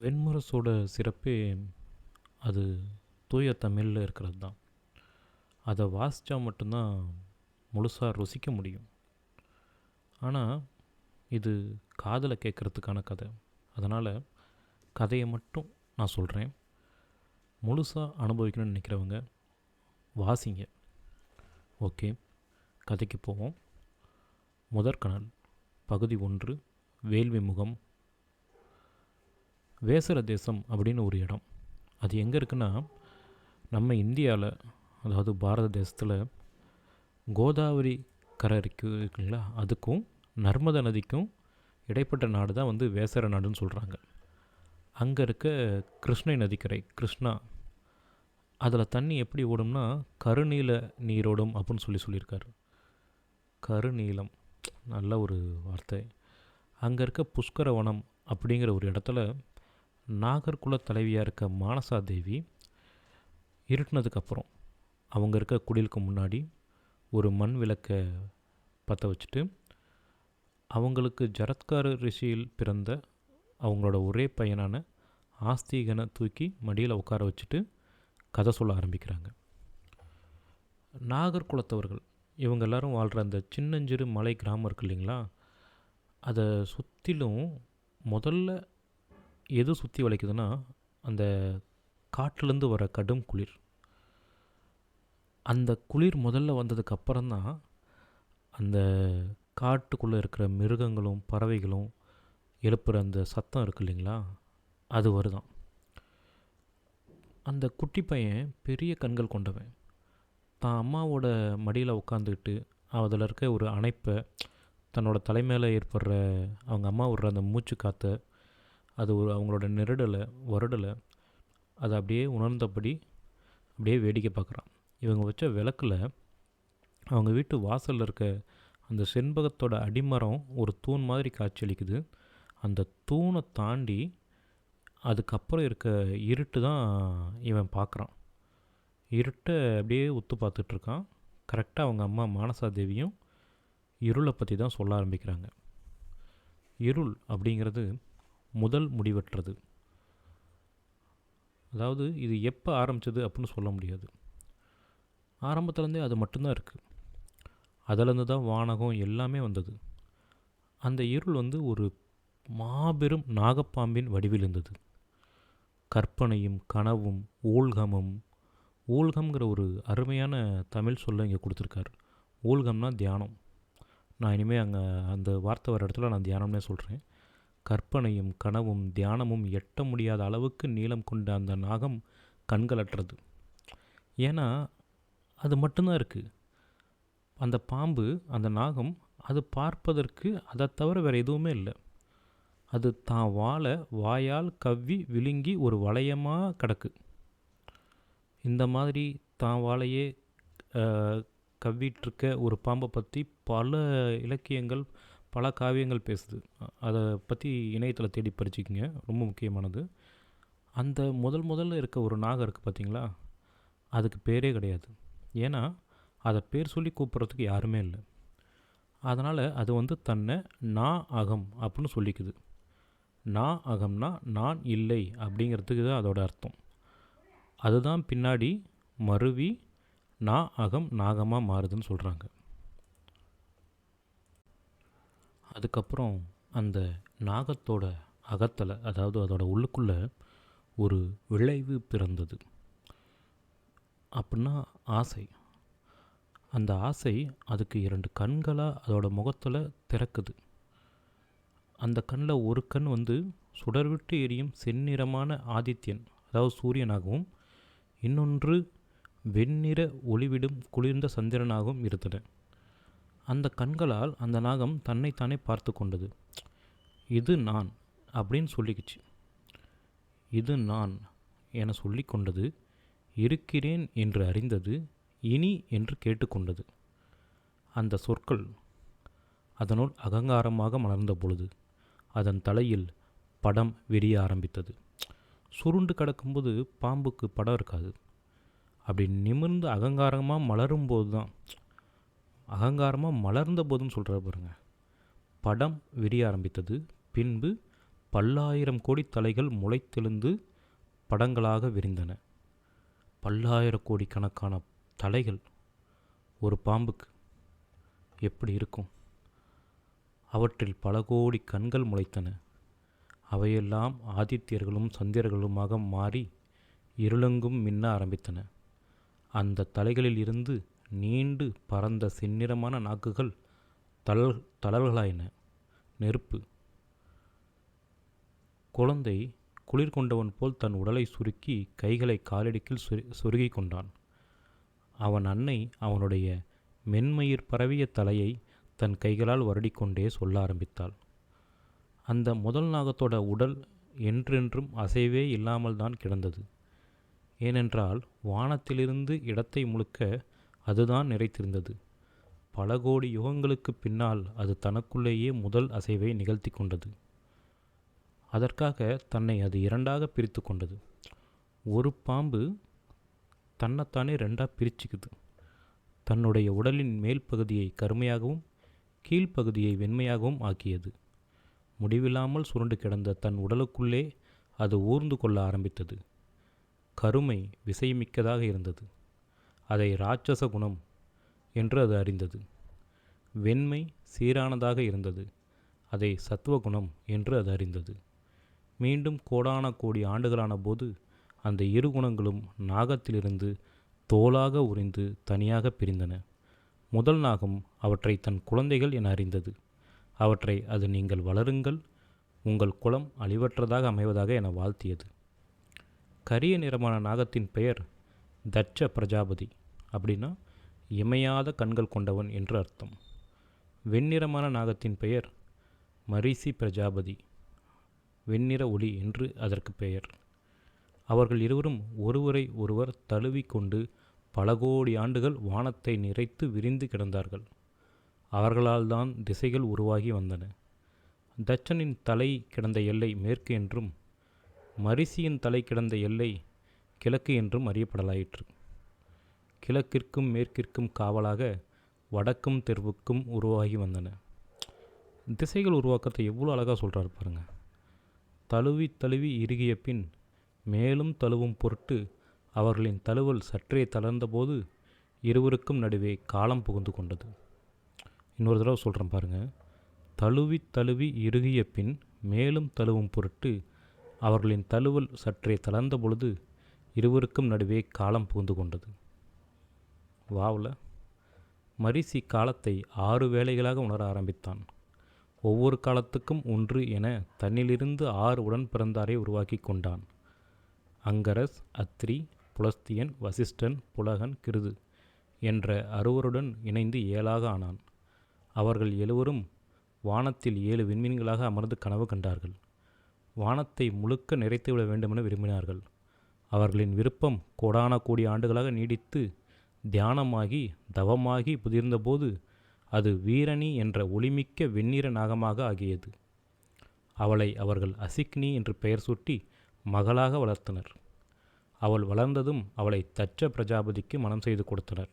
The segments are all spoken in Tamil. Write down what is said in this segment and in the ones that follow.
வெண்முரசோட சிறப்பே அது தூய தமிழில் இருக்கிறது தான் அதை வாசித்தா மட்டும்தான் முழுசாக ருசிக்க முடியும். ஆனால் இது காதில் கேட்குறதுக்கான கதை. அதனால் கதையை மட்டும் நான் சொல்கிறேன் முழுசாக அனுபவிக்கணும்னு நினைக்கிறவங்க வாசிங்க. ஓகே கதைக்கு போவோம். முதற்கணல் பகுதி ஒன்று வேள்வி முகம் வேசர தேசம் அப்படின்னு ஒரு இடம். அது எங்கே இருக்குன்னா நம்ம இந்தியாவில் அதாவது பாரத தேசத்தில் கோதாவரி கரை இருக்குங்களா? அதுக்கும் நர்மதா நதிக்கும் இடைப்பட்ட நாடு தான் வந்து வேசர நாடுன்னு சொல்கிறாங்க அங்கே இருக்க கிருஷ்ணை நதிக்கரை கிருஷ்ணா அதில் தண்ணி எப்படி ஓடும்னா கருநீல நீரோடும் அப்படின்னு சொல்லி சொல்லியிருக்காரு. கருநீலம் நல்ல ஒரு வார்த்தை. அங்கே இருக்க புஷ்கரவனம் அப்படிங்கிற ஒரு இடத்துல நாகர்குல தலைவியாக இருக்க மானசா தேவி இருட்டினதுக்கப்புறம் அவங்க இருக்க குடிலுக்கு முன்னாடி ஒரு மண் விளக்கை பற்ற வச்சுட்டு அவங்களுக்கு ஜரத்கார ரிஷியில் பிறந்த அவங்களோட ஒரே பையனான ஆஸ்திகனை தூக்கி மடியில் உட்கார வச்சுட்டு கதை சொல்ல ஆரம்பிக்கிறாங்க. நாகர்குலத்தவர்கள் இவங்க எல்லாரும் வாழ்கிற அந்த சின்னஞ்சிறு மலை கிராமம் இருக்கு இல்லைங்களா? அதை சுற்றிலும் முதல்ல எது சுற்றி வளைக்குதுன்னா அந்த காட்டிலேருந்து வர கடும் குளிர். அந்த குளிர் முதல்ல வந்ததுக்கு அப்புறம்தான் அந்த காட்டுக்குள்ளே இருக்கிற மிருகங்களும் பறவைகளும் எழுப்புகிற அந்த சத்தம் இருக்கு இல்லைங்களா? அது வருதான். அந்த குட்டி பையன் பெரிய கண்கள் கொண்டவன். தான் அம்மாவோட மடியில் உட்காந்துக்கிட்டு அதில் இருக்க ஒரு அணைப்பை தன்னோட தலைமையில் ஏற்படுற அவங்க அம்மா விடுற அந்த மூச்சு காற்றை அது ஒரு அவங்களோட நெருடலை வருடலை அதை அப்படியே உணர்ந்தபடி அப்படியே வேடிக்கை பார்க்குறான். இவங்க வச்ச விளக்கில் அவங்க வீட்டு வாசலில் இருக்க அந்த செண்பகத்தோட அடிமரம் ஒரு தூண் மாதிரி காட்சியளிக்குது. அந்த தூணை தாண்டி அதுக்கப்புறம் இருக்க இருட்டு தான் இவன் பார்க்குறான். இருட்டை அப்படியே உத்து பார்த்துட்ருக்கான் கரெக்டாக அவங்க அம்மா மானசா தேவியும் இருளை பற்றி தான் சொல்ல ஆரம்பிக்கிறாங்க. இருள் அப்படிங்கிறது முதல் முடிவற்றது. அதாவது இது எப்போ ஆரம்பித்தது அப்படின்னு சொல்ல முடியாது. ஆரம்பத்துலேருந்தே அது மட்டும்தான் இருக்குது அதிலேருந்து தான் வானகம் எல்லாமே வந்தது. அந்த இருள் வந்து ஒரு மாபெரும் நாகப்பாம்பின் வடிவில் இருந்தது. கற்பனையும் கனவும் ஊழ்கமும் ஊழ்கம்ங்கிற ஒரு அருமையான தமிழ் சொல்ல இங்கே கொடுத்துருக்காரு. ஊழ்கம்னா தியானம். நான் இனிமேல் அங்கே அந்த வார்த்தை வர இடத்துல நான் தியானம்னே சொல்கிறேன் கற்பனையும் கனவும் தியானமும் எட்ட முடியாத அளவுக்கு நீளம் கொண்ட அந்த நாகம் கண்களற்றது ஏன்னா அது மட்டும்தான் இருக்குது அந்த பாம்பு அந்த நாகம் அது பார்ப்பதற்கு அதை தவிர வேறு எதுவுமே இல்லை. அது தான் வாழை வாயால் கவ்வி விழுங்கி ஒரு வளையமாக கிடக்கு. இந்த மாதிரி தான் வாழையே கவ்விட்டுருக்க ஒரு பாம்பை பற்றி பல இலக்கியங்கள் பல காவியங்கள் பேசுது. அதை பற்றி இணையத்தில் தேடி படிச்சுக்கிங்க. ரொம்ப முக்கியமானது. அந்த முதல் முதல்ல இருக்க ஒரு நாகம் இருக்குது பார்த்தீங்களா அதுக்கு பேரே கிடையாது. ஏன்னா அதை பேர் சொல்லி கூப்பிட்றதுக்கு யாருமே இல்லை. அதனால் அது வந்து தன்னை நான் அகம் அப்படின்னு சொல்லிக்குது. நான் அகம்னா நான் இல்லை அப்படிங்கிறதுக்கு தான் அதோட அர்த்தம். அதுதான் பின்னாடி மருவி நான் அகம் நாகமாக மாறுதுன்னு சொல்கிறாங்க அதுக்கப்புறம் அந்த நாகத்தோட அகத்தில் அதாவது அதோட உள்ளுக்குள்ளே ஒரு விளைவு பிறந்தது. அப்படின்னா ஆசை. அந்த ஆசை அதுக்கு இரண்டு கண்களாக அதோட முகத்தில் திறக்குது. அந்த கண்ணில் ஒரு கண் வந்து சுடர்விட்டு எரியும் செந்நிறமான ஆதித்யன் அதாவது சூரியனாகவும் இன்னொன்று வெண்ணிற ஒளிவிடும் குளிர்ந்த சந்திரனாகவும் இருந்தன. அந்த கண்களால் அந்த நாகம் தன்னைத்தானே பார்த்து கொண்டது. இது நான் அப்படின்னு சொல்லிக்கிச்சு. இது நான் என சொல்லி கொண்டது இருக்கிறேன் என்று அறிந்தது இனி என்று கேட்டுக்கொண்டது அந்த சொற்கள் அதனுள் அகங்காரமாக மலர்ந்த பொழுது அதன் தலையில் படம் விரிய ஆரம்பித்தது. சுருண்டு கிடக்கும்போது பாம்புக்கு படம் இருக்காது. அப்படி நிமிர்ந்து அகங்காரமாக மலரும்போது தான் அகங்காரமாக மலர்ந்த போதும் சொல்கிற பாருங்க. படம் விரிய ஆரம்பித்தது. பின்பு பல்லாயிரம் கோடி தலைகள் முளைத்தெழுந்து படங்களாக விரிந்தன. பல்லாயிர கோடி கணக்கான தலைகள் ஒரு பாம்புக்கு எப்படி இருக்கும்? அவற்றில் பல கோடி கண்கள் முளைத்தன. அவையெல்லாம் ஆதித்யர்களும் சந்திரர்களுமாக மாறி இருளெங்கும் மின்ன ஆரம்பித்தன. அந்த தலைகளில் இருந்து நீண்டு பறந்த செந்நிறமான நாக்குகள் தளல் தளல்களாயின நெருப்பு. குழந்தை குளிர் கொண்டவன் போல் தன் உடலை சுருக்கி கைகளை காலடிக்கில் சொரு கொண்டான். அவன் அன்னை அவனுடைய மென்மயிர் பரவிய தலையை தன் கைகளால் வருடிக்கொண்டே சொல்ல ஆரம்பித்தாள். அந்த முதல் நாகத்தோட உடல் என்றென்றும் அசைவே இல்லாமல் தான் கிடந்தது. ஏனென்றால் வானத்திலிருந்து இடத்தை முழுக்க அதுதான் நிறைத்திருந்தது. பல கோடி யுகங்களுக்கு பின்னால் அது தனக்குள்ளேயே முதல் அசைவை நிகழ்த்தி கொண்டது. அதற்காக தன்னை அது இரண்டாக பிரித்து கொண்டது. ஒரு பாம்பு தன்னைத்தானே ரெண்டாக பிரிச்சுக்குது. தன்னுடைய உடலின் மேல் பகுதியை கருமையாகவும் கீழ்ப்பகுதியை வெண்மையாகவும் ஆக்கியது. முடிவில்லாமல் சுருண்டு கிடந்த தன் உடலுக்குள்ளே அது ஊர்ந்து கொள்ள ஆரம்பித்தது. கருமை விசைமிக்கதாக இருந்தது. அதை இராட்சச குணம் என்று அது அறிந்தது. வெண்மை சீரானதாக இருந்தது. அதை சத்துவகுணம் என்று அது அறிந்தது. மீண்டும் கோடான கோடி ஆண்டுகளான போது அந்த இரு குணங்களும் நாகத்திலிருந்து தோலாக உறிந்து தனியாக பிரிந்தன. முதல் நாகம் அவற்றை தன் குழந்தைகள் என அறிந்தது. அவற்றை அது நீங்கள் வளருங்கள் உங்கள் குலம் அழிவற்றதாக அமைவதாக என வாழ்த்தியது. கரிய நிறமான நாகத்தின் பெயர் தட்ச பிரஜாபதி. அப்படின்னா இமையாத கண்கள் கொண்டவன் என்று அர்த்தம். வெண்ணிறமான நாகத்தின் பெயர் மரிசி பிரஜாபதி வெண்ணிற ஒளி என்று அதற்கு பெயர். அவர்கள் இருவரும் ஒருவரை ஒருவர் தழுவிக்கொண்டு பல கோடி ஆண்டுகள் வானத்தை நிறைத்து விரிந்து கிடந்தார்கள். அவர்களால் தான் திசைகள் உருவாகி வந்தன. தச்சனின் தலை கிடந்த எல்லை மேற்கு என்றும் மரிசியின் தலை கிடந்த எல்லை கிழக்கு என்றும் அறியப்படலாயிற்று. கிழக்கிற்கும் மேற்கிற்கும் காவலாக வடக்கும் தெருவுக்கும் உருவாகி வந்தன. திசைகள் உருவாக்கத்தை எவ்வளோ அழகாக சொல்கிறார் பாருங்கள் தழுவி தழுவி இறுகிய பின் மேலும் தழுவும் பொருட்டு அவர்களின் தழுவல் சற்றே தளர்ந்தபோது இருவருக்கும் நடுவே காலம் புகுந்து கொண்டது. இன்னொரு தடவை சொல்கிறேன் பாருங்கள் தழுவி தழுவி இறுகிய பின் மேலும் தழுவும் பொருட்டு அவர்களின் தழுவல் சற்றே தளர்ந்த பொழுது இருவருக்கும் நடுவே காலம் புகுந்து கொண்டது. வாவில் மரிசி காலத்தை ஆறு வேளைகளாக உணர ஆரம்பித்தான். ஒவ்வொரு காலத்துக்கும் ஒன்று என தன்னிலிருந்து ஆறு உடன் பிறந்தாரை உருவாக்கி கொண்டான். அங்கரஸ் அத்ரி புலஸ்தியன் வசிஷ்டன் புலகன் கிருது என்ற அறுவருடன் இணைந்து ஏழாக ஆனான். அவர்கள் எழுவரும் வானத்தில் ஏழு விண்மீன்களாக அமர்ந்து கனவு கண்டார்கள். வானத்தை முழுக்க நிறைத்துவிட வேண்டுமென விரும்பினார்கள். அவர்களின் விருப்பம் கோடான கோடி ஆண்டுகளாக நீடித்து தியானமாகி தவமாகி புதிர்ந்தபோது அது வீரணி என்ற ஒளிமிக்க வெண்ணிற நாகமாக ஆகியது. அவளை அவர்கள் அசிக்னி என்று பெயர் சூட்டி மகளாக வளர்த்தனர். அவள் வளர்ந்ததும் அவளை தச்ச பிரஜாபதிக்கு மனம் செய்து கொடுத்தனர்.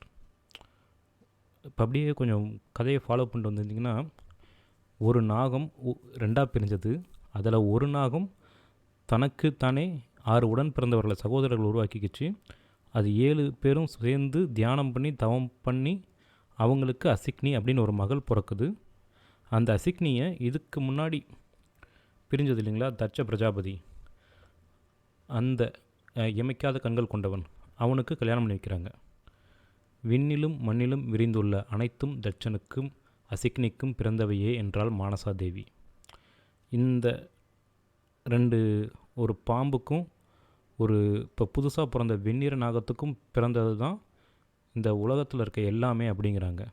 இப்போ அப்படியே கொஞ்சம் கதையை ஃபாலோ பண்ணிட்டு வந்திருந்தீங்கன்னா ஒரு நாகம் ரெண்டாக பிரிஞ்சது. அதில் ஒரு நாகம் தனக்கு தானே ஆறு உடன் பிறந்தவர்களை சகோதரர்கள் உருவாக்கிக்கிச்சு. அது ஏழு பேரும் சேர்ந்து தியானம் பண்ணி தவம் பண்ணி அவங்களுக்கு அசிக்னி அப்படின்னு ஒரு மகள் பிறக்குது. அந்த அசிக்னியை இதுக்கு முன்னாடி பிரிஞ்சது இல்லைங்களா? தட்ச பிரஜாபதி. அந்த இமைக்காத கண்கள் கொண்டவன். அவனுக்கு கல்யாணம் பண்ணி வைக்கிறாங்க. விண்ணிலும் மண்ணிலும் விரிந்துள்ள அனைத்தும் தட்சனுக்கும் அசிக்னிக்கும் பிறந்தவையே என்றால் மானசாதேவி. இந்த ரெண்டு ஒரு பாம்புக்கும் ஒரு இப்போ புதுசாக பிறந்த வெண்ணிற நாகத்துக்கும் பிறந்தது தான் இந்த உலகத்தில் இருக்க எல்லாமே அப்படிங்கிறாங்க.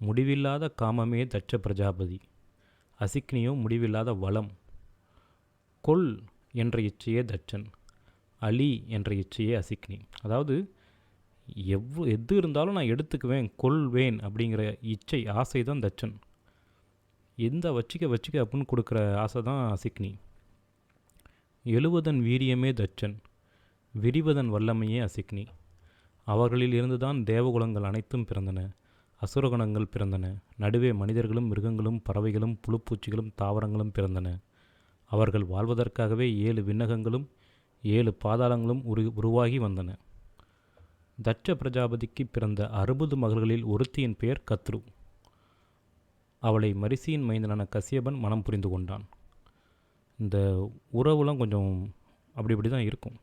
முடிவில்லாத காமமே தச்ச பிரஜாபதி. அசிக்னியோ முடிவில்லாத வளம். கொல் என்ற இச்சையே தச்சன் அலி என்ற இச்சையே அசிக்னி. அதாவது எவ்வளோ எது இருந்தாலும் நான் எடுத்துக்குவேன் கொள்வேன் அப்படிங்கிற இச்சை ஆசை தான் தச்சன் எந்த வச்சிக்க வச்சிக்க அப்படின்னு கொடுக்குற ஆசை தான் அசிக்னி. எழுவதன் வீரியமே தச்சன் விரிவதன் வல்லமையே அசிக்னி. அவர்களில் இருந்துதான் தேவகுலங்கள் அனைத்தும் பிறந்தன அசுரகுணங்கள் பிறந்தன. நடுவே மனிதர்களும் மிருகங்களும் பறவைகளும் புழுப்பூச்சிகளும் தாவரங்களும் பிறந்தன. அவர்கள் வாழ்வதற்காகவே ஏழு விண்ணகங்களும் ஏழு பாதாளங்களும் உரு உருவாகி வந்தன. தட்ச பிரஜாபதிக்கு பிறந்த அறுபது மகள்களில் ஒருத்தியின் பெயர் கத்ரு. அவளை மரிசியின் மைந்தனான கசியபன் மனம் புரிந்து கொண்டான். இந்த உறவுலாம் கொஞ்சம் அப்படி இப்படி தான் இருக்கும்.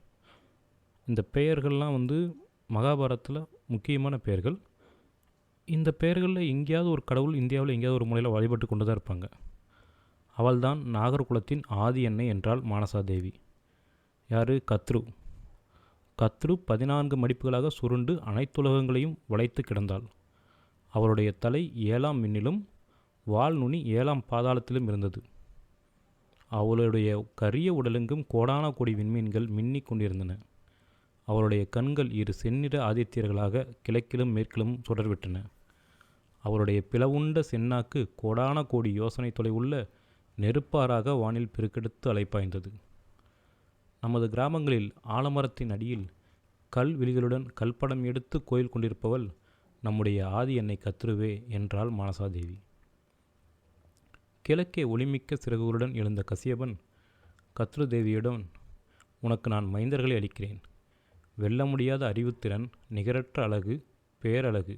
இந்த பெயர்கள்லாம் வந்து மகாபாரதத்தில் முக்கியமான பெயர்கள். இந்த பெயர்களில் எங்கேயாவது ஒரு கடவுள் இந்தியாவில் எங்கேயாவது ஒரு முறையில் வழிபட்டு கொண்டு தான் இருப்பாங்க. அவள்தான் நாகர்குலத்தின் ஆதி எண்ணெய் என்றால் மானசாதேவி. யார்? கத்ரு. கத்ரு பதினான்கு மடிப்புகளாக சுருண்டு அனைத்துலகங்களையும் வளைத்து கிடந்தாள். அவளுடைய தலை ஏழாம் மின்னிலும் வால் நுனி ஏழாம் பாதாளத்திலும் இருந்தது. அவளுடைய கரிய உடலெங்கும் கோடான கோடி விண்மீன்கள் மின்னிக் கொண்டிருந்தன. அவளுடைய கண்கள் இரு செந்நிற ஆதித்யர்களாக கிழக்கிலும் மேற்கிலும் சுடர்விட்டன. அவளுடைய பிளவுண்ட சென்னாக்கு கோடான கோடி யோசனை தொலைவுள்ள நெருப்பாறாக வானில் பெருக்கெடுத்து அலைப்பாய்ந்தது. நமது கிராமங்களில் ஆலமரத்தின் அடியில் கல் விழிகளுடன் கல்படம் எடுத்து கோயில் கொண்டிருப்பவள் நம்முடைய ஆதி என்னை கத்துருவே என்றாள் மானசாதேவி. கிழக்கே ஒளிமிக்க சிறகுகளுடன் எழுந்த கசியபன் கத்ரு தேவியுடன் உனக்கு நான் மைந்தர்களை அளிக்கிறேன். வெல்ல முடியாத அறிவுத்திறன் நிகரற்ற அழகு பேரழகு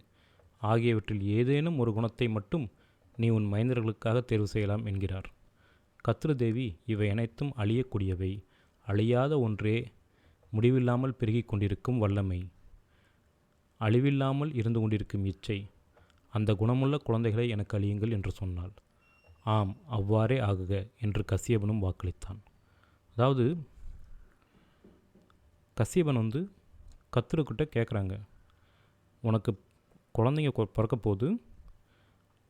ஆகியவற்றில் ஏதேனும் ஒரு குணத்தை மட்டும் நீ உன் மைந்தர்களுக்காக தேர்வு செய்யலாம் என்கிறார். கத்ருதேவி இவை அனைத்தும் அழியக்கூடியவை. அழியாத ஒன்றே முடிவில்லாமல் பெருகிக் கொண்டிருக்கும் வல்லமை. அழிவில்லாமல் இருந்து கொண்டிருக்கும் இச்சை. அந்த குணமுள்ள குழந்தைகளை எனக்கு அழியுங்கள் என்று சொன்னாள். ஆம் அவ்வாறே ஆகுக என்று கசியபனும் வாக்களித்தான். அதாவது கசியபன் வந்து கத்துருக்கிட்ட கேட்குறாங்க உனக்கு குழந்தைங்க பிறக்க போது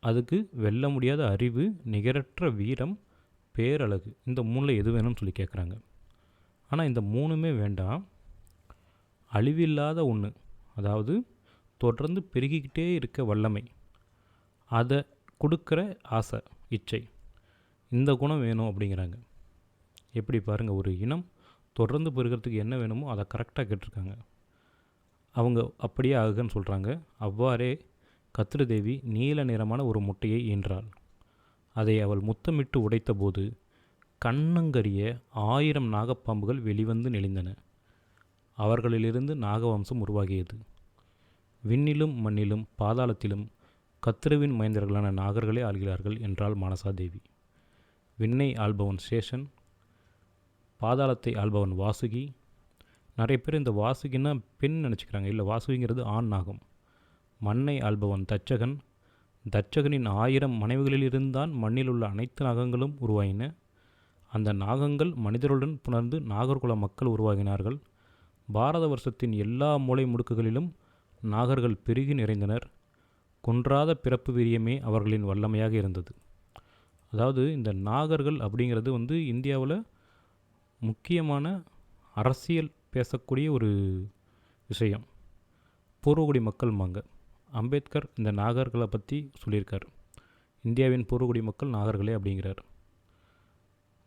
அதுக்கு வெல்ல முடியாத அறிவு நிகரற்ற வீரம் பேரழகு இந்த மூணில் எது வேணும்னு சொல்லி கேட்குறாங்க ஆனால் இந்த மூணுமே வேண்டாம். அழிவில்லாத ஒன்று அதாவது தொடர்ந்து பெருகிக்கிட்டே இருக்க வல்லமை அதை கொடுக்குற ஆசை. இச்சை. இந்த குணம் வேணும் அப்படிங்கிறாங்க. எப்படி பாருங்கள் ஒரு இனம் தொடர்ந்து பெருகிறதுக்கு என்ன வேணுமோ அதை கரெக்டாக கேட்டிருக்காங்க. அவங்க அப்படியே ஆகுன்னு சொல்கிறாங்க அவ்வாறே கத்திரு தேவி நீல நிறமான ஒரு முட்டையை ஈன்றாள். அதை அவள் முத்தமிட்டு உடைத்தபோது கண்ணங்கரிய ஆயிரம் நாகப்பாம்புகள் வெளிவந்து நெளிந்தன. அவர்களிலிருந்து நாகவம்சம் உருவாகியது. விண்ணிலும் மண்ணிலும் பாதாளத்திலும் கத்திருவின் மைந்தர்களான நாகர்களே ஆள்கிறார்கள் என்றாள் மானசாதேவி. விண்ணை ஆள்பவன் சேஷன் பாதாளத்தை ஆள்பவன் வாசுகி. நிறைய பேர் இந்த வாசுகின்னா பெண் நினச்சிக்கிறாங்க. இல்லை வாசுகிங்கிறது ஆண் நாகம். மண்ணை ஆள்பவன் தச்சகன். தச்சகனின் ஆயிரம் மனைவிகளிலிருந்தான் மண்ணில் உள்ள அனைத்து நாகங்களும் உருவாயின. அந்த நாகங்கள் மனிதருடன் புணர்ந்து நாகர்குல மக்கள் உருவாகினார்கள். பாரத வருஷத்தின் எல்லா மூலை முடுக்குகளிலும் நாகர்கள் பெருகி நிறைந்தனர். குன்றாத பிறப்பு வீரியமே அவர்களின் வல்லமையாக இருந்தது. அதாவது இந்த நாகர்கள் அப்படிங்கிறது வந்து இந்தியாவில் முக்கியமான அரசியல் பேசக்கூடிய ஒரு விஷயம். பூர்வகுடி மக்கள் மாங்க. அம்பேத்கர் இந்த நாகர்களை பற்றி சொல்லியிருக்கார். இந்தியாவின் பூர்வகுடி மக்கள் நாகர்களே அப்படிங்கிறார்.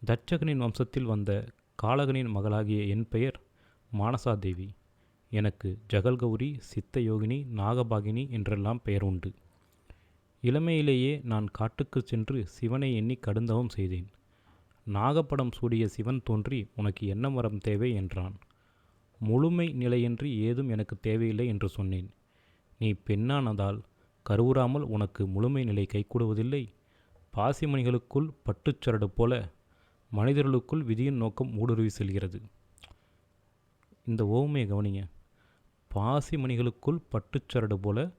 தட்சகனின் வம்சத்தில் வந்த காளகனின் மகளாகிய என் பெயர் மானசாதேவி. எனக்கு ஜகல்கௌரி சித்தயோகினி நாகபாகினி என்றெல்லாம் பெயர் உண்டு. இளமையிலேயே நான் காட்டுக்குச் சென்று சிவனை எண்ணி கடுந்தவம் செய்தேன். நாகப்படம் சூடிய சிவன் தோன்றி உனக்கு என்ன வரம் தேவை? என்றான். முழுமை நிலையின்றி ஏதும் எனக்கு தேவையில்லை என்று சொன்னேன். நீ பெண்ணானதால் கருவுறாமல் உனக்கு முழுமை நிலை கைகூடுவதில்லை. பாசிமணிகளுக்குள் பட்டுச்சரடு போல மனிதர்களுக்குள் விதியின் நோக்கம் ஊடுருவி செல்கிறது. இந்த ஓமையை கவனிங்க. பாசிமணிகளுக்குள் பட்டுச்சரடு போல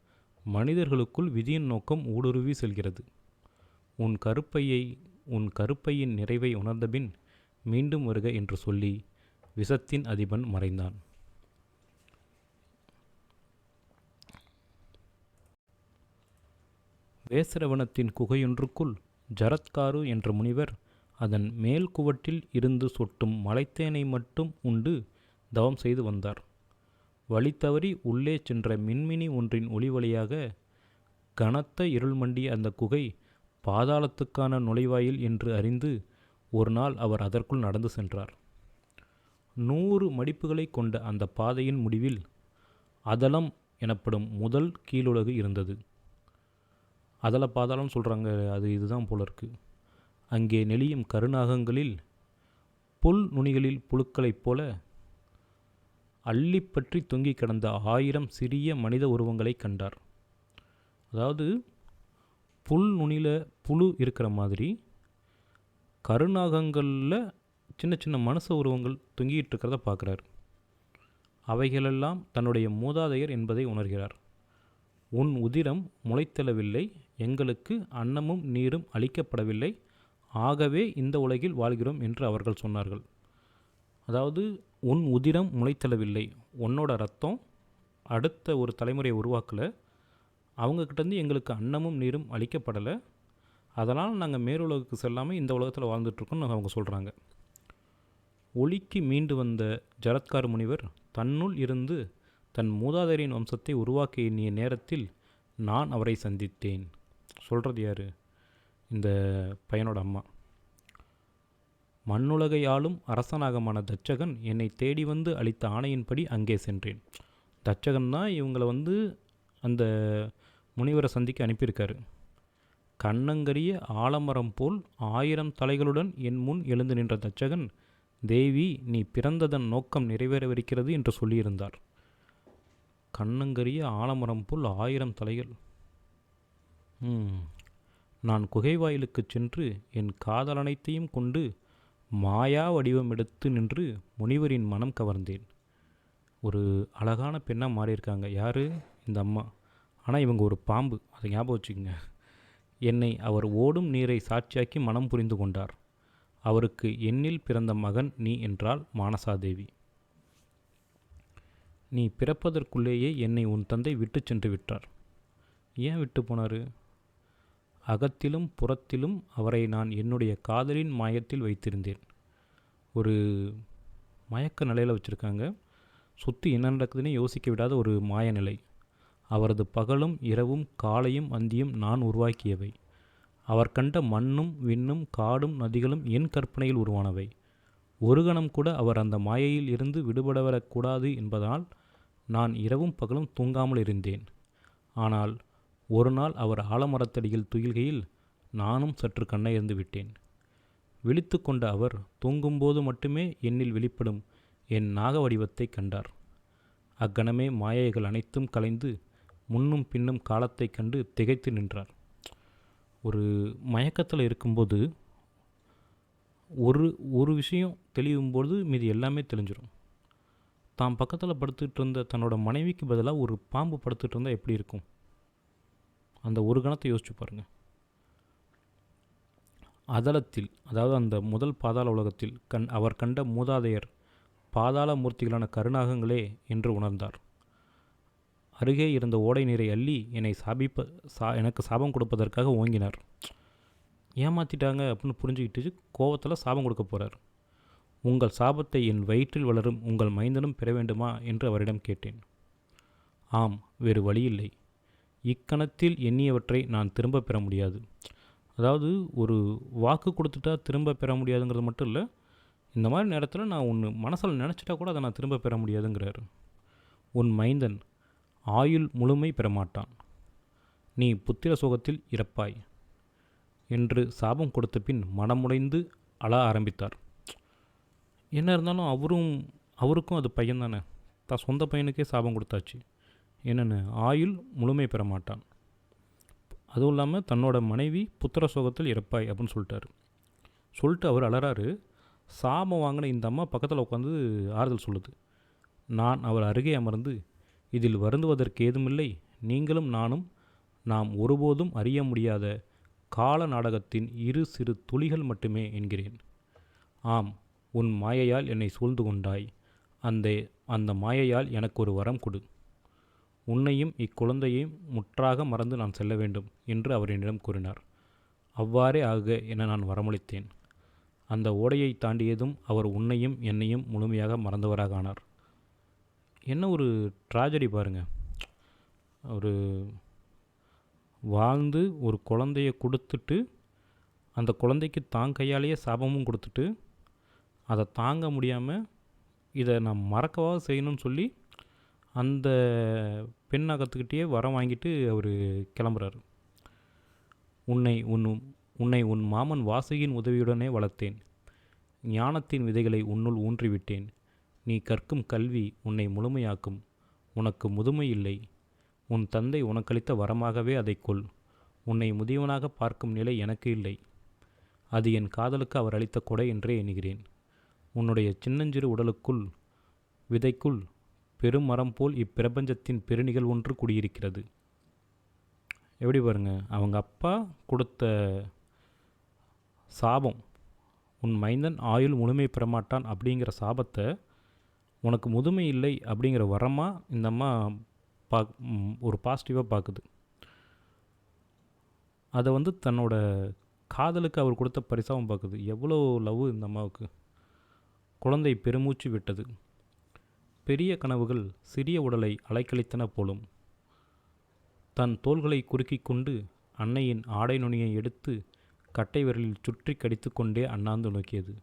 மனிதர்களுக்குள் விதியின் நோக்கம் ஊடுருவி செல்கிறது. உன் கருப்பையை உன் கருப்பையின் நிறைவை உணர்ந்தபின் மீண்டும் வருக என்று சொல்லி விஷத்தின் அதிபன் மறைந்தான். வேசரவனத்தின் குகையொன்றுக்குள் ஜரத்காரு என்ற முனிவர் அதன் மேல் குவட்டில் இருந்து சொட்டும் மலைத்தேனை மட்டும் உண்டு தவம் செய்து வந்தார். வழி தவறி உள்ளே சென்ற மின்மினி ஒன்றின் ஒளி வழியாக கனத்த இருள் மண்டிய அந்த குகை பாதாளத்துக்கான நுழைவாயில் என்று அறிந்து ஒரு நாள் அவர் அதற்குள் நடந்து சென்றார். நூறு மடிப்புகளை கொண்ட அந்த பாதையின் முடிவில் அதலம் எனப்படும் முதல் கீழுலகு இருந்தது. அதல பாதாளம் சொல்கிறாங்க அது இதுதான் போல இருக்கு. அங்கே நெளியும் கருநாகங்களில் புல் நுனிகளில் புழுக்களைப் போல அள்ளிப்பற்றி தொங்கி கிடந்த ஆயிரம் சிறிய மனித உருவங்களை கண்டார். அதாவது புல் நுனியில் புழு இருக்கிற மாதிரி கருநாகங்களில் சின்ன சின்ன மனுஷ உருவங்கள் தொங்கிட்டு இருக்கிறத பார்க்குறார். அவைகளெல்லாம் தன்னுடைய மூதாதையர் என்பதை உணர்கிறார். உன் உதிரம் முளைத்தெழவில்லை எங்களுக்கு அன்னமும் நீரும் அளிக்கப்படவில்லை ஆகவே இந்த உலகில் வாழ்கிறோம் என்று அவர்கள் சொன்னார்கள். அதாவது உன் உதிரம் முளைத்தளவில்லை. உன்னோட ரத்தம் அடுத்த ஒரு தலைமுறையை உருவாக்கலை. அவங்கக்கிட்டேருந்து எங்களுக்கு அன்னமும் நீரும் அளிக்கப்படலை. அதனால் நாங்கள் மேலுலகுக்கு செல்லாமல் இந்த உலகத்தில் வாழ்ந்துட்டுருக்கோம்னு அவங்க சொல்கிறாங்க ஒளிக்கு மீண்டு வந்த ஜரத்கார் முனிவர் தன்னுள் இருந்து தன் மூதாதையரின் வம்சத்தை உருவாக்க எண்ணிய நேரத்தில் நான் அவரை சந்தித்தேன். சொல்கிறது யார்? இந்த பையனோட அம்மா. மண்ணுலகை ஆளும் அரசனாகமான தச்சகன் என்னை தேடி வந்து அளித்த ஆணையின்படி அங்கே சென்றேன். தச்சகன் தான் இவங்களை வந்து அந்த முனிவரை சந்திக்க அனுப்பியிருக்காரு. கண்ணங்கரிய ஆலமரம் போல் ஆயிரம் தலைகளுடன் என் முன் எழுந்து நின்ற தச்சகன் தேவி நீ பிறந்ததன் நோக்கம் நிறைவேறவிருக்கிறது என்று சொல்லியிருந்தார். கண்ணங்கரிய ஆலமரம் போல் ஆயிரம் தலைகள். ம், நான் குகைவாயிலுக்கு சென்று என் காதலனைத்தையும் கொண்டு மாயா வடிவம் எடுத்து நின்று முனிவரின் மனம் கவர்ந்தேன். ஒரு அழகான பெண்ணாக மாறியிருக்காங்க. யார்? இந்த அம்மா. ஆனால் இவங்க ஒரு பாம்பு. அதை ஞாபகம் வச்சுக்கோங்க. என்னை அவர் ஓடும் நீரை சாட்சியாக்கி மனம் புரிந்து கொண்டார். அவருக்கு எண்ணில் பிறந்த மகன் நீ என்றாள் மானசாதேவி. நீ பிறப்பதற்குள்ளேயே என்னை உன் தந்தை விட்டு சென்று விட்டார். ஏன் விட்டு போனார்? அகத்திலும் புறத்திலும் அவரை நான் என்னுடைய காதலின் மாயத்தில் வைத்திருந்தேன். ஒரு மயக்க நிலையில் வச்சுருக்காங்க. சுற்றி என்ன நடக்குதுன்னு யோசிக்க விடாத ஒரு மாய நிலை. அவரது பகலும் இரவும் காலையும் அந்தியும் நான் உருவாக்கியவை. அவர் கண்ட மண்ணும் விண்ணும் காடும் நதிகளும் என் கற்பனையில் உருவானவை. ஒரு கணம் கூட அவர் அந்த மாயையில் இருந்து விடுபடவரக்கூடாது என்பதால் நான் இரவும் பகலும் தூங்காமல் இருந்தேன். ஆனால் ஒரு நாள் அவர் ஆலமரத்தடியில் துயில்கையில் நானும் சற்று கண்ணையர்ந்து விட்டேன். விழித்து கொண்ட அவர் தூங்கும்போது மட்டுமே என்னில் வெளிப்படும் என் நாக வடிவத்தை கண்டார். அக்கணமே மாயைகள் அனைத்தும் கலைந்து முன்னும் பின்னும் காலத்தைக் கண்டு திகைத்து நின்றார். ஒரு மயக்கத்தில் இருக்கும்போது ஒரு ஒரு விஷயம் தெளியும்போது மீதி எல்லாமே தெளிஞ்சிடும் தான் பக்கத்தில் படுத்துட்டு இருந்த தன்னோட மனைவிக்கு பதிலாக ஒரு பாம்பு படுத்துட்டு இருந்தால் எப்படி இருக்கும்? அந்த ஒரு கணத்தை யோசிச்சு பாருங்கள் அதலத்தில் அதாவது அந்த முதல் பாதாள உலகத்தில் கண் அவர் கண்ட மூதாதையர் பாதாள மூர்த்திகளான கருநாகங்களே என்று உணர்ந்தார். அருகே இருந்த ஓடை நீரை அள்ளி என்னை சாபிப்ப சா எனக்கு சாபம் கொடுப்பதற்காக ஓங்கினார். ஏமாத்திட்டாங்க அப்படின்னு புரிஞ்சுக்கிட்டு கோவத்தில் சாபம் கொடுக்க போகிறார் உங்கள் சாபத்தை என் வயிற்றில் வளரும் உங்கள் மைந்தனும் பெற வேண்டுமா என்று அவரிடம் கேட்டேன். ஆம் வேறு வழியில்லை இக்கணத்தில் எண்ணியவற்றை நான் திரும்ப பெற முடியாது. அதாவது ஒரு வாக்கு கொடுத்துட்டா திரும்ப பெற முடியாதுங்கிறது மட்டும் இல்லை இந்த மாதிரி நேரத்தில் நான் ஒன்று மனசில் நினச்சிட்டா கூட அதை நான் திரும்ப பெற முடியாதுங்கிறாரு. உன் மைந்தன் ஆயுள் முழுமை பெறமாட்டான் நீ புத்திர சோகத்தில் இறப்பாய் என்று சாபம் கொடுத்த பின் மனமுடைந்து அழ ஆரம்பித்தார். என்ன இருந்தாலும் அவரும் அவருக்கும் அது பையன் தானே தான் சொந்த பையனுக்கே சாபம் கொடுத்தாச்சு. என்னென்னு ஆயுள் முழுமை பெற மாட்டான். அதுவும் இல்லாமல் தன்னோட மனைவி புத்திர சோகத்தில் இறப்பாய் அப்படின்னு சொல்லிட்டாரு. சொல்லிட்டு அவர் அலறாரு. சாமம் வாங்கின இந்த அம்மா பக்கத்தில் உட்காந்து ஆறுதல் சொல்லுது. நான் அவர் அருகே அமர்ந்து இதில் வருந்துவதற்கு ஏதுமில்லை. நீங்களும் நானும் நாம் ஒருபோதும் அறிய முடியாத கால நாடகத்தின் இரு சிறு துளிகள் மட்டுமே என்கிறேன். ஆம் உன் மாயையால் என்னை சூழ்ந்து கொண்டாய். அந்த அந்த மாயையால் எனக்கு ஒரு வரம் கொடு. உன்னையும் இக்குழந்தையையும் முற்றாக மறந்து நான் செல்ல வேண்டும் என்று அவர் என்னிடம் கூறினார். அவ்வாறே ஆக என நான் வரமளித்தேன். அந்த ஓடையை தாண்டியதும் அவர் உன்னையும் என்னையும் முழுமையாக மறந்தவராக ஆனார். என்ன ஒரு ட்ராஜடி பாருங்க. ஒரு வாழ்ந்து ஒரு குழந்தைய கொடுத்துட்டு அந்த குழந்தைக்கு தான் கையாலேயே சாபமும் கொடுத்துட்டு அதை தாங்க முடியாமல் இதை நான் மறக்கவாக செய்யணும்னு சொல்லி அந்த பெண் அகத்துக்கிட்டேயே வரம் வாங்கிட்டு அவர் கிளம்புறாரு. உன்னை உன் உன்னை உன் மாமன் வாசகியின் உதவியுடனே வளர்த்தேன். ஞானத்தின் விதைகளை உன்னுள் ஊன்றிவிட்டேன். நீ கற்கும் கல்வி உன்னை முழுமையாக்கும். உனக்கு முதுமை இல்லை. உன் தந்தை உனக்களித்த வரமாகவே அதை கொள். உன்னை முதியவனாக பார்க்கும் நிலை எனக்கு இல்லை. அது என் காதலுக்கு அவர் அளித்த கொடை என்றே எண்ணுகிறேன். உன்னுடைய சின்னஞ்சிறு உடலுக்குள் விதைக்குள் பெரும் மரம் போல் இப்பிரபஞ்சத்தின் பெருநிகழ் ஒன்று குடியிருக்கிறது. எப்படி பாருங்க அவங்க அப்பா கொடுத்த சாபம் உன் மைந்தன் ஆயுள் முழுமை பெறமாட்டான் அப்படிங்கிற சாபத்தை உனக்கு முதுமை இல்லை அப்படிங்கிற வரமாக இந்த அம்மா பா ஒரு பாசிட்டிவாக பார்க்குது அதை வந்து தன்னோட காதலுக்கு அவர் கொடுத்த பரிசாகவும் பார்க்குது எவ்வளோ லவ் இந்த அம்மாவுக்கு. குழந்தை பெருமூச்சு விட்டது. பெரிய கனவுகள் சிறிய உடலை அலைக்கழித்தன போலும். தன் தோள்களை குறுக்கிக் கொண்டு அன்னையின் ஆடை நுனியை எடுத்து கட்டை விரலில் சுற்றி கடித்து கொண்டே அண்ணாந்து நோக்கியது.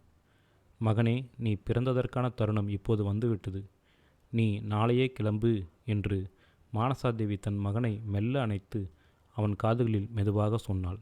மகனே நீ பிறந்ததற்கான தருணம் இப்போது வந்துவிட்டது. நீ நாளையே கிளம்பு என்று மானசாதேவி தன் மகனை மெல்ல அணைத்து அவன் காதுகளில் மெதுவாக சொன்னாள்.